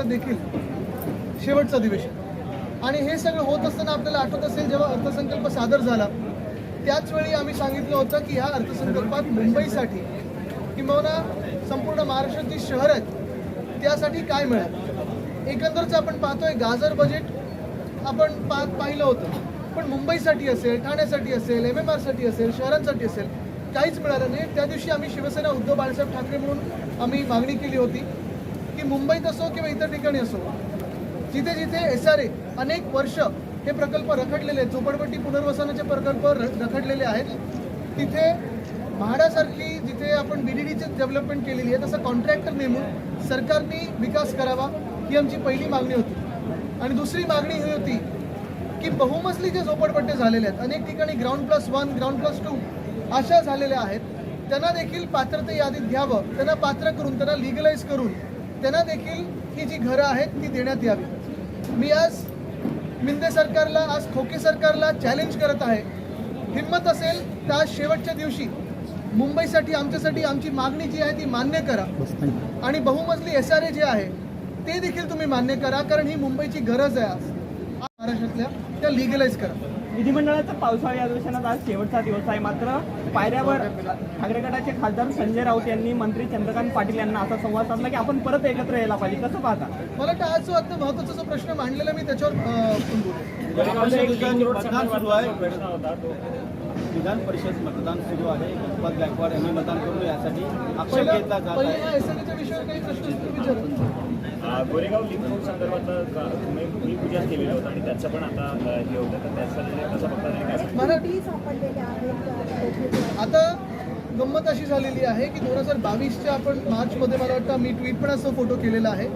अधिवेशनाचा देखील शेवटचं अधिवेशन. आणि हे सगळं होत असताना आपल्याला आठवत असेल जेव्हा अर्थसंकल्प सादर झाला त्याच वेळी आम्ही सांगितलं होतं की ह्या अर्थसंकल्पात मुंबईसाठी किंबहुना संपूर्ण महाराष्ट्रातली शहर आहेत त्यासाठी काय मिळालं? एकंदरच आपण पाहतोय गाजर बजेट आपण पा पाहिलं होतं. पण मुंबईसाठी असेल ठाण्यासाठी असेल एम एम आरसाठी असेल शहरांसाठी असेल काहीच मिळालं नाही. त्या दिवशी आम्ही शिवसेना उद्धव बाळासाहेब ठाकरे म्हणून आम्ही मागणी केली होती. की मुंबईत असो किंवा इतर ठिकाणी असो जिथे जिथे एस आर ए अनेक वर्ष हे प्रकल्प रखडलेले आहेत झोपडपट्टी पुनर्वसनाचे प्रकल्प र- रखडलेले आहेत तिथे म्हाडासारखी जिथे आपण बी डी डीची डेव्हलपमेंट केलेली आहे तसं कॉन्ट्रॅक्टर नेमून सरकारने विकास करावा ही आमची पहिली मागणी होती. आणि दुसरी मागणी ही होती की बहुमजली जे झोपडपट्टे झालेले आहेत अनेक ठिकाणी ground plus one ground plus two अशा झालेल्या आहेत त्यांना देखील पात्रते यादीत घ्यावं त्यांना पात्र करून त्यांना लिगलाइज करून त्यांना देखील ही जी घरं आहेत ती देण्यात यावी. मी आज मिंदे सरकारला आज खोके सरकारला चॅलेंज करत आहे. हिंमत असेल तर आज शेवटच्या दिवशी मुंबईसाठी आमच्यासाठी आमची मागणी जी आहे ती मान्य करा. आणि बहुमजली एस आर ए जे आहे ते देखील तुम्ही मान्य करा कारण ही मुंबईची गरज आहे आज. महाराष्ट्रातल्या त्या लिगलाइज करा. विधिमंडळाचा पावसाळी अधिवेशनात आज शेवटचा दिवस आहे. मात्र पायऱ्यावर ठाकरे गटाचे खासदार संजय राऊत यांनी मंत्री चंद्रकांत पाटील यांना असा संवाद साधला की आपण परत एकत्र यायला पाहिजे. कसं पाहता? मला वाटतं आज जो आता महत्त्वाचा जो प्रश्न मांडलेला मी त्याच्यावर विधान परिषद मतदान सुरू आहे. गणपत गायकवाड यांनी मतदान करू यासाठी आक्षेप पहिला घेतला जात आहे. गोरेगाव लिंक रोड तुम्ही भूमिपूजन केलेलं होतं आणि त्याचं पण आता हे होतं. तर त्यासाठी कसं बघता आता गंमत अशी झालेली आहे की दोन हजार बावीसच्या आपण मार्चमध्ये मला वाटतं मी ट्विट पण असं फोटो केलेला आहे.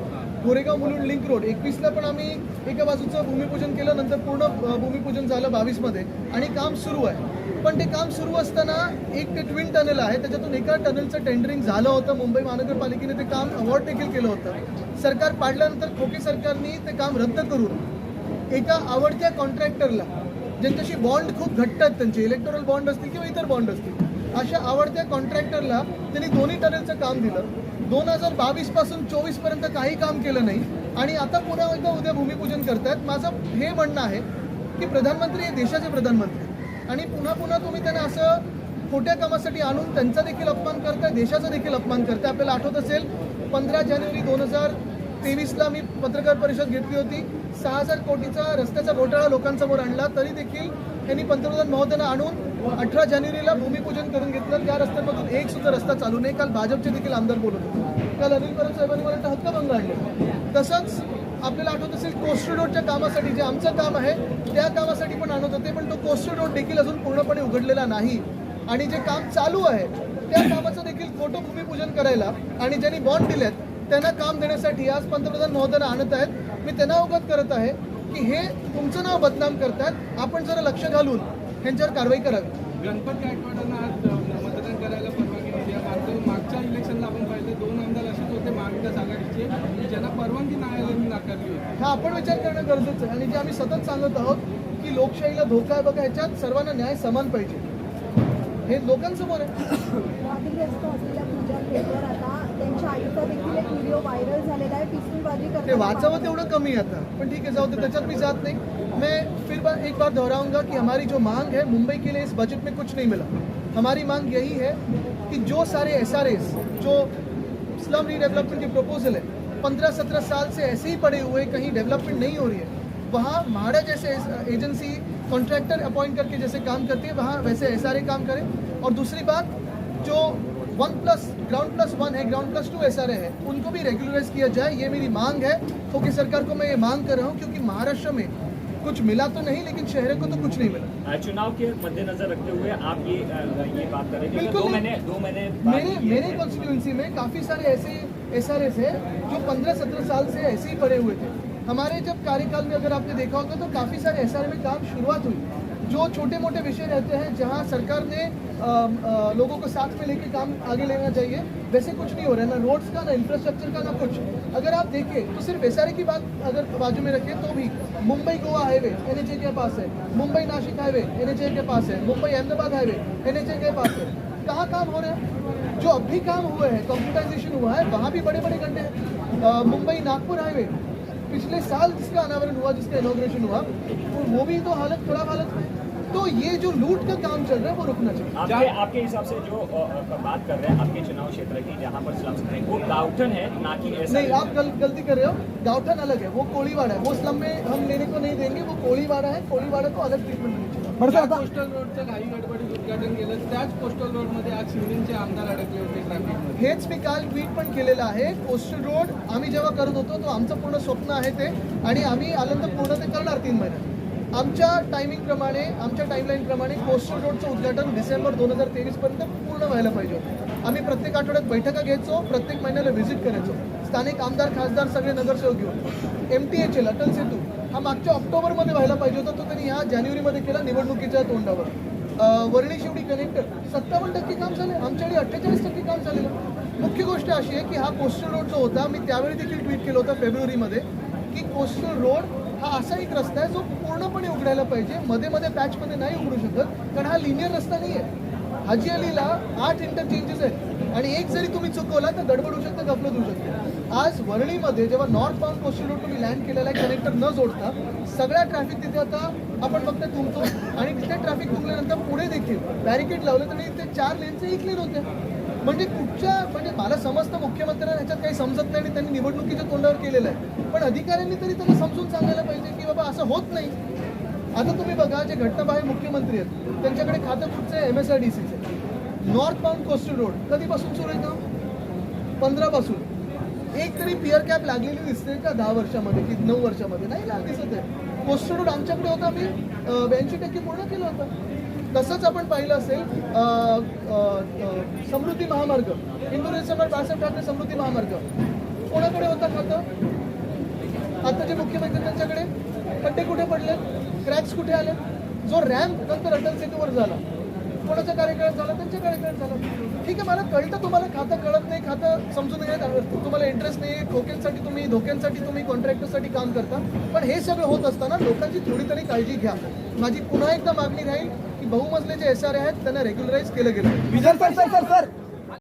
गोरेगाव मुलुंड लिंक रोड एकवीसला पण आम्ही एका बाजूचं भूमिपूजन केलं नंतर पूर्ण भूमिपूजन झालं बावीसमध्ये आणि काम सुरू आहे. पण ते काम सुरू असताना एक ते ट्विन टनेल आहे. त्याच्यातून एका टनेलचं टेंडरिंग झालं होतं. मुंबई महानगरपालिकेने ते काम अवॉर्ड देखील केलं होतं. सरकार पाडल्यानंतर खोके सरकारने ते काम रद्द करून एका आवडत्या कॉन्ट्रॅक्टरला ज्यांच्याशी बॉन्ड खूप घट्ट आहेत त्यांचे इलेक्टोरल बॉन्ड असतील किंवा इतर बॉन्ड असतील अशा आवडत्या कॉन्ट्रॅक्टरला त्यांनी दोन्ही टनेलचं काम दिलं. दोन हजार बावीसपासून चोवीसपर्यंत काही काम केलं नाही. आणि आता पुन्हा एकदा उद्या भूमिपूजन करतायत. माझं हे म्हणणं आहे की प्रधानमंत्री हे देशाचे प्रधानमंत्री आणि पुन्हा पुन्हा तुम्ही त्यांना असं खोट्या कामासाठी आणून त्यांचा देखील अपमान करताय देशाचा देखील अपमान करताय. आपल्याला आठवत असेल पंधरा जानेवारी दोन हजार तेवीसला मी पत्रकार परिषद घेतली होती. सहा हजार कोटीचा रस्त्याचा घोटाळा लोकांसमोर आणला तरी देखील त्यांनी पंतप्रधान महोदयांना आणून अठरा जानेवारीला भूमिपूजन करून घेतलं. त्या रस्त्यामधून एक सुद्धा रस्ता चालू नये काल भाजपचे देखील आमदार बोलत होते. काल अनिल परब साहेबांनी मला वाटतं हक्कभंग आणले. तसंच आपल्याला आठवत असेल कोस्टल रोडच्या कामासाठी जे आमचं काम आहे त्या कामासाठी पण आणत होते पण तो कोस्टल रोड देखील अजून पूर्णपणे उघडलेला नाही. आणि जे काम चालू आहे त्या कामाचं देखील खोटं भूमिपूजन करायला आणि ज्यांनी बॉन्ड दिलेत त्यांना काम देण्यासाठी आज पंतप्रधान महोदयांना आणत आहेत. मी त्यांना अवगत करत आहे की हे तुमचं नाव बदनाम करतात आपण जरा लक्ष घालून ह्यांच्यावर कारवाई करावी. गणपत गायकवाडांना आज अ, मतदान करायला परवानगी दिली आहे मात्र मागच्या इलेक्शनला आपण पाहिलं दोन आमदार असेच होते महाविकास आघाडीचे की ज्यांना परवानगी न्यायालयाने नाकारली होती. हा आपण विचार करणं गरजेचं आहे आणि जे आम्ही सतत सांगत आहोत की लोकशाहीला धोका आहे बघा ह्याच्यात सर्वांना न्याय समान पाहिजे. हे लोकांसमोर आहे. आहे ते वाचावं तेवढं कमी आहे आता. पण ठीक है जाओ तो त्याच्यात भी जात नहीं. मैं फिर बार एक बार दोहराऊंगा कि हमारी जो मांग है मुंबई के लिए इस बजट में कुछ नहीं मिला। हमारी मांग यही है कि जो सारे एस जो स्लम रीडेवलपमेंट की प्रपोजल है। पंद्रह, सत्रह साल से ऐसे ही पड़े हुए, कहीं डेवलपमेंट नहीं हो रही है। वहाँ म्हाड़ा जैसे एजेंसी कॉन्ट्रैक्टर अपॉइंट करके जैसे काम करती है, वहाँ वैसे एस काम करें। और दूसरी बात, जो one plus ground plus one है ग्राउंड प्लस टू एस है, उनको भी रेगुलराइज किया जाए, ये मेरी मांग है। क्योंकि सरकार को मैं ये मांग कर रहा हूँ, क्योंकि महाराष्ट्र में कुछ मिला तो नहीं लेकिन शहर को तो कुछ नहीं मिला। चुनाव के मद्देनजर रखते हुए आप ये ये बात कर रहे हैं दो। महीने दो महीने मेरे मेरे कॉन्स्टिट्यूंसी में काफ़ी सारे ऐसे एस आर एस है जो पंद्रह सत्रह साल से ऐसे ही पड़े हुए थे। हमारे जब कार्यकाल में अगर आपने देखा होगा तो काफ़ी सारे एस में काम शुरुआत हुई। जो छोटे मोटे विषय रहते हैं जहाँ सरकार ने अ, अ, लोगों को साथ में लेके काम आगे लेना चाहिए वैसे कुछ नहीं हो रहा है। ना रोड्स का ना इंफ्रास्ट्रक्चर का ना कुछ। अगर आप देखें तो सिर्फ़ एस की बात अगर बाजू में रखें तो भी मुंबई गोवा हाईवे एन के पास है। मुंबई नासिक हाईवे एन के पास है। मुंबई अहमदाबाद हाईवे एन के पास है। कहाँ काम हो रहे हैं? जो अभी काम हुए हैं कंप्यूटराइजेशन हुआ है वहाँ भी बड़े बड़े गड्ढे हैं मुंबई नागपुर हाईवे पिछले साल जिसका अनावरण हुआ जिसका इनोग्रेशन हुआ वो- वो भी तो हालत खराब हालत। में तो ये जो लूट का काम चल रहा है वो रुकना चाहिए। आपके आपके हिसाब से जो बात कर रहे हैं आपके चुनाव क्षेत्र की जहाँ पर स्लम्स हैं वो गाउठन है ना कि ऐसा नहीं आप गल, गलती कर रहे हो। गावठन अलग है वो कोलीवाड़ा है। वो स्लम में हम लेने को नहीं देंगे वो कोलीवाड़ा है। कोलीवाड़ा को अलग ट्रीटमेंट मिलनी कोस्टल रोडचं गडबडीत उद्घाटन केलं त्याच कोस्टल रोडमध्ये आज शिवनेचे आमदार अडकले होते ट्रॅफिकमध्ये हेच मी काल ट्विट पण केलेलं आहे. कोस्टल रोड आम्ही जेव्हा करत होतो तो आमचं पूर्ण स्वप्न आहे ते. आणि आम्ही आनंद पूर्ण ते करणार तीन महिन्यात आमच्या टायमिंगप्रमाणे आमच्या टाईमलाईनप्रमाणे कोस्टल रोडचं उद्घाटन डिसेंबर दोन हजार तेवीसपर्यंत पूर्ण व्हायला पाहिजे होतं. आम्ही प्रत्येक आठवड्यात बैठका घ्यायचो प्रत्येक महिन्याला व्हिजिट करायचो. स्थानिक आमदार खासदार सगळे नगरसेवक घेऊन. M T H L Atal Setu. हा मागच्या ऑक्टोबरमध्ये व्हायला पाहिजे होता तो त्यांनी ह्या जानेवारीमध्ये केला निवडणुकीच्या तोंडावर. वर्णी शिवडी कनेक्टर सत्तावन्न टक्के काम झाले आमच्याकडे अठ्ठेचाळीस टक्के काम झालेलं. मुख्य गोष्ट अशी आहे की हा कोस्टल रोड जो होता मी त्यावेळी देखील ट्विट केलं होतं फेब्रुवारीमध्ये की कोस्टल रोड हा असा एक रस्ता आहे जो पूर्णपणे उघडायला पाहिजे मध्ये मध्ये पॅचमध्ये नाही उघडू शकत कारण हा लिनियर रस्ता नाही आहे हाजी अलीला आठ इंटरचेंजेस आहेत. आणि एक जरी तुम्ही चुकवला तर गडबड होऊ शकतं गफलत होऊ शकते. आज वरळीमध्ये जेव्हा नॉर्थ बाउंड कोस्टल रोड तुम्ही लँड केलेला आहे कनेक्टर न जोडता सगळ्या ट्रॅफिक तिथे आता आपण फक्त तुमतो आणि तिथे ट्रॅफिक तुंबल्यानंतर पुढे देखील बॅरिकेड लावलं तरी ते चार लेनचे क्लिअर होते. म्हणजे कुठच्या म्हणजे मला समजतं मुख्यमंत्र्यांना ह्याच्यात काही समजत नाही आणि त्यांनी निवडणुकीच्या तोंडावर केलेलं आहे. पण अधिकाऱ्यांनी तरी त्यांना समजून सांगायला पाहिजे की बाबा असं होत नाही. आता तुम्ही बघा जे घटनाबाह्य मुख्यमंत्री आहेत त्यांच्याकडे खातं कुठचं आहे? एम एस आर डी सीचं नॉर्थ बाउंड कोस्टल रोड कधीपासून सुरू आहे का पंधरापासून. एक तरी पिअर कॅप लागलेली दिसते का दहा वर्षामध्ये की नऊ वर्षामध्ये? नाही लाग दिसत आहे. कोस्टल रोड आमच्याकडे होता आम्ही ब्याऐंशी टक्के पूर्ण केलं होतं. तसंच आपण पाहिलं असेल समृद्धी महामार्ग. इंदोर सम्राट बाळासाहेब ठाकरे समृद्धी महामार्ग. कोणाकडे होता खातं आता जे मुख्यमंत्री त्यांच्याकडे. खड्डे कुठे पडले क्रॅक्स कुठे आले? जो रॅम्प नंतर अटल सेतूवर झाला. कोणाचा कार्यकाळ झाला त्यांच्या कार्यकाळ झाला. ठीक आहे मला कळतं तुम्हाला खातं कळत नाही खातं समजून घेत तुम्हाला इंटरेस्ट नाही आहे तुम्ही धोक्यांसाठी तुम्ही कॉन्ट्रॅक्टरसाठी काम करता. पण हे सगळं होत असताना लोकांची थोडी तरी काळजी घ्या. माझी पुन्हा एकदा मागणी राहील की बहुमजले जे एस आर आहेत त्यांना रेग्युलराईज केलं गेलं सर सर सर सर.